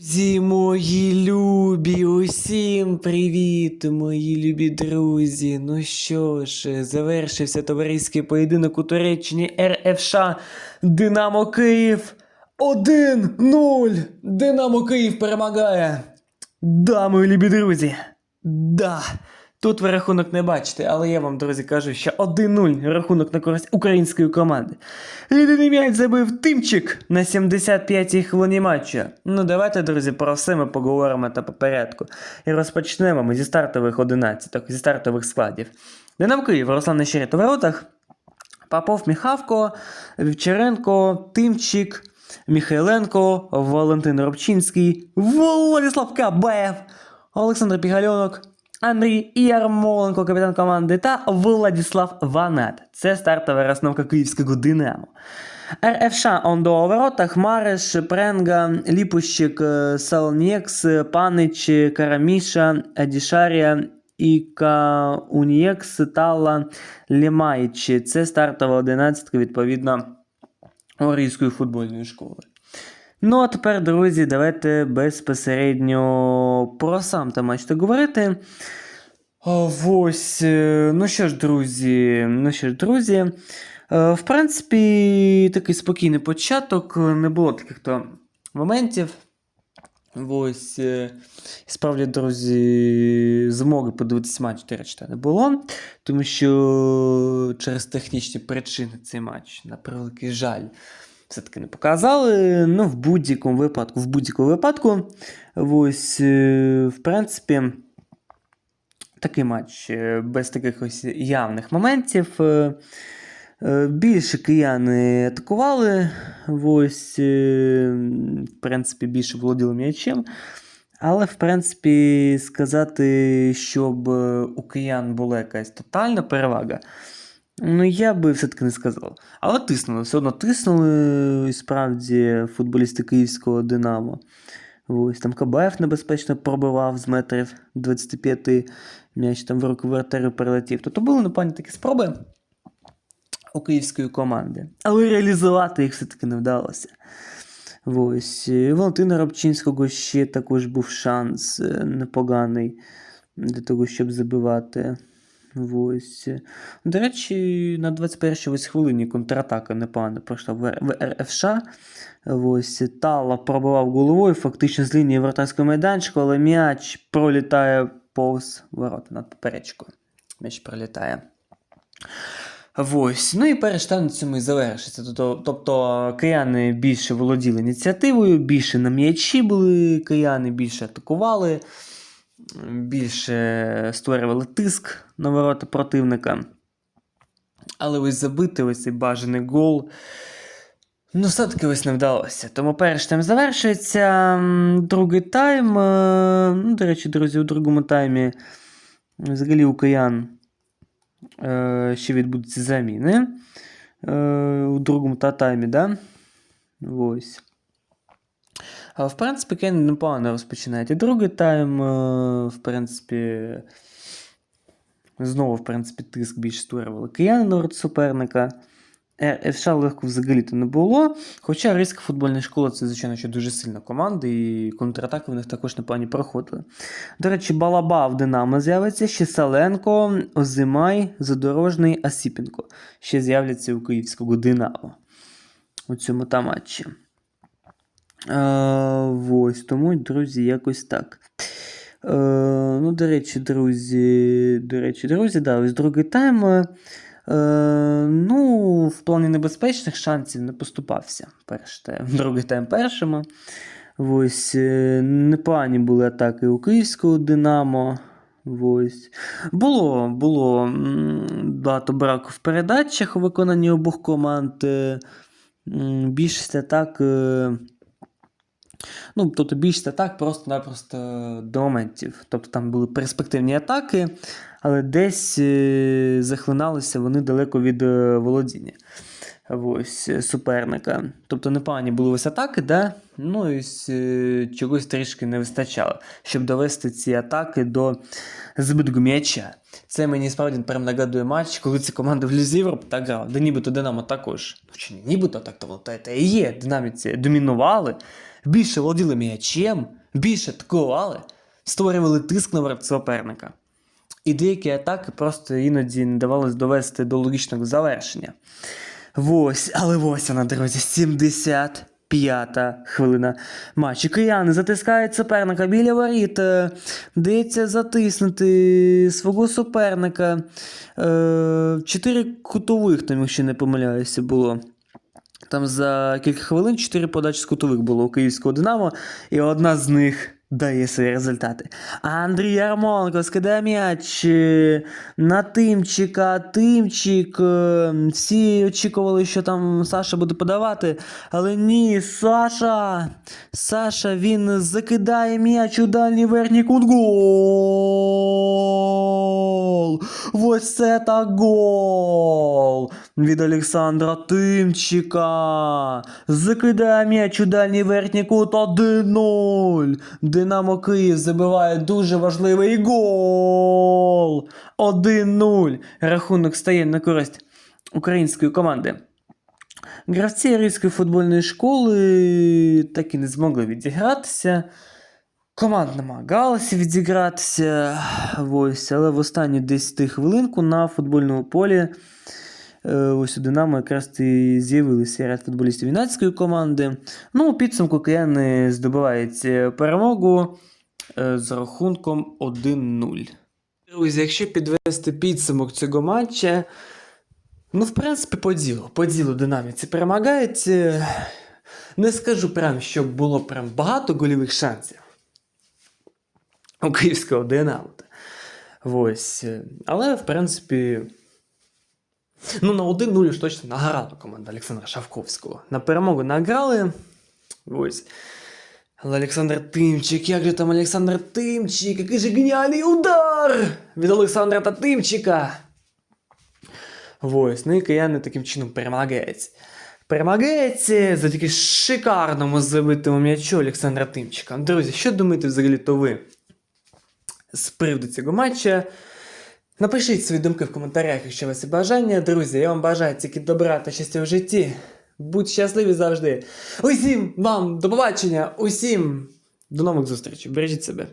Друзі, мої любі, усім привіт, мої любі друзі. Ну що ж, завершився товариський поєдинок у Туреччині РФШ Динамо Київ 1-0. Динамо Київ перемагає. Да, мої любі друзі. Да. Тут ви рахунок не бачите, але я вам, друзі, кажу, що 1-0 рахунок на користь української команди. Єдиний м'яч забив Тимчик на 75-й хвилині матчу. Ну давайте, друзі, про все ми поговоримо та по порядку. І розпочнемо ми зі стартових 11, зі стартових складів. Динамо Київ, Руслан Нещерет у воротах, Попов Міхавко, Вівчаренко, Тимчик, Михайленко, Валентин Робчинський, Владислав Кабаєв, Олександр Пігальонок, Андрій Ярмоленко, капітан команди, та Владислав Ванат. Це стартова розновка київського Динамо. РФШ Ондо у воротах, Мареш, Пренга, Ліпущик, е, Салнєкс, Панич, Караміша, Адішарія, Іка Унієкс, Тала, Лімайч. Це стартова одинадцятка, відповідно, Орійської футбольної школи. Ну, а тепер, друзі, давайте безпосередньо про сам та матч говорити. Ось, е, ну що ж, друзі, ну що ж, друзі. е, В принципі, такий спокійний початок, не було таких то моментів. Ось, е, справді, друзі, змоги подивитися матч, до речі, не було, тому що через технічні причини цей матч, на превеликий жаль, все-таки не показали. Ну, в будь-якому випадку, в будь-якому випадку, ось, е, в принципі, такий матч е, без таких ось явних моментів. Е, Більше кияни атакували, ось, в принципі, більше володіли м'ячем. Але, в принципі, сказати, щоб у киян була якась тотальна перевага, ну, я би все-таки не сказав. Але тиснули, все одно тиснули і справді футболісти київського Динамо. Ось там Кабаєв небезпечно пробивав з метрів 25 м'яч там в руку воротарю перелетів. Тобто були непогані такі спроби у київської команди. Але реалізувати їх все-таки не вдалося. Ось. І Валентина Рабчинського ще також був шанс е, непоганий для того, щоб забивати. Ось. До речі, на 21-й хвилині контратака непогано пройшла в РФШ. Ось. Тала пробивав головою, фактично з лінії вратарського майданчика, але м'яч пролітає повз ворота над поперечкою. М'яч пролітає. Ось. Ну і на цьому і завершиться. Тобто, тобто кияни більше володіли ініціативою, більше на м'ячі були кияни, більше атакували, більше створювали тиск на ворота противника. Але ось забити ось цей бажаний гол. Ну, все-таки ось не вдалося. Тому перший тайм завершується. Другий тайм. е, Ну, до речі, друзі, у другому таймі взагалі у киян е, ще відбудуться заміни. Е, у другому та таймі, да? Ось. В принципі, Кен непогано розпочинають. І другий тайм, е, в принципі, знову, в принципі, тиск більш створювали кияни на ворот суперника. РФШ легко взагалі-то не було. Хоча Ризька футбольна школа це, звичайно, що дуже сильна команда, і контратаки в них також непогані проходили. До речі, Балаба в Динамо з'явиться, ще Саленко, Озимай, Задорожний, Асіпенко. Ще з'являться у київського Динамо у цьому та матчі. Е, ось, тому, друзі, якось так. Е, ну, до речі, друзі, до речі, друзі, да, ось другий тайм. е, Е, ну, в плані небезпечних шансів не поступався. Перший тайм, другий тайм першими. Ось, е, непогані були атаки у київського Динамо. Ось. Було, було багато браку в передачах у виконанні обох команд. Е, Більшість атак. Ну, тобто більшість атак просто-напросто до моментів. Тобто там були перспективні атаки, але десь е, захлиналися вони далеко від е, володіння ось, е, суперника. Тобто непогані були ось атаки, да? ну і чогось трішки не вистачало, щоб довести ці атаки до збитку м'яча. Це мені справді прям нагадує матч, коли ці команди в Лізі Європи так грали, де нібито Динамо також. Ну чи нібито так то та, та і є, динаміці домінували. Більше володіли м'ячем, більше атакували, створювали тиск на ворот суперника. І деякі атаки просто іноді не давалось довести до логічного завершення. Ось, але ось вона, друзі, 75-та хвилина матчу. Кияни затискають суперника біля воріт. е, Дається затиснути свого суперника. Е, Чотири кутових, там, якщо не помиляюся, було. Там за кілька хвилин чотири подачі з кутових було у київського Динамо, і одна з них дає свої результати. Андрій Ярмоленко скидає м'яч е, на Тимчика. Тимчик. е, Всі очікували, що там Саша буде подавати. Але ні, Саша. Саша він закидає м'яч у дальній верхній кут. Гол! Ось це так гол! Від Олександра Тимчика. Закидає м'яч у дальній верхній кут 1-0. Динамо Київ забиває дуже важливий гол. 1-0. Рахунок стає на користь української команди. Гравці Ризької футбольної школи так і не змогли відігратися. Команда намагалася відігратися. Ось, але в останню 10 хвилинку на футбольному полі ось у Динамо якраз і з'явилися ряд футболістів юнацької команди. Ну, у підсумку кияни здобувають е, перемогу е, з рахунком 1-0. Друзі, якщо підвести підсумок цього матча, ну, в принципі, по ділу. По ділу динаміці перемагають. Е, Не скажу прям, що було прям багато гольових шансів у київського Динамо. Ось. е, Але, в принципі, ну, на 1-0 ж точно награла команда Олександра Шавковського. На перемогу награли. Ось. Але Олександр Тимчик, як же там Олександр Тимчик, який же геніальний удар від Олександра та Тимчика. Ось, ну і кияни таким чином перемагають. Перемагають завдяки шикарному забитому м'ячу Олександра Тимчика. Друзі, що думаєте взагалі то ви з приводу цього матча? Напишіть свої думки в коментарях, якщо у вас є бажання. Друзі, я вам бажаю тільки добра та щастя в житті. Будьте щасливі завжди. Усім вам до побачення, усім до нових зустрічей. Бережіть себе.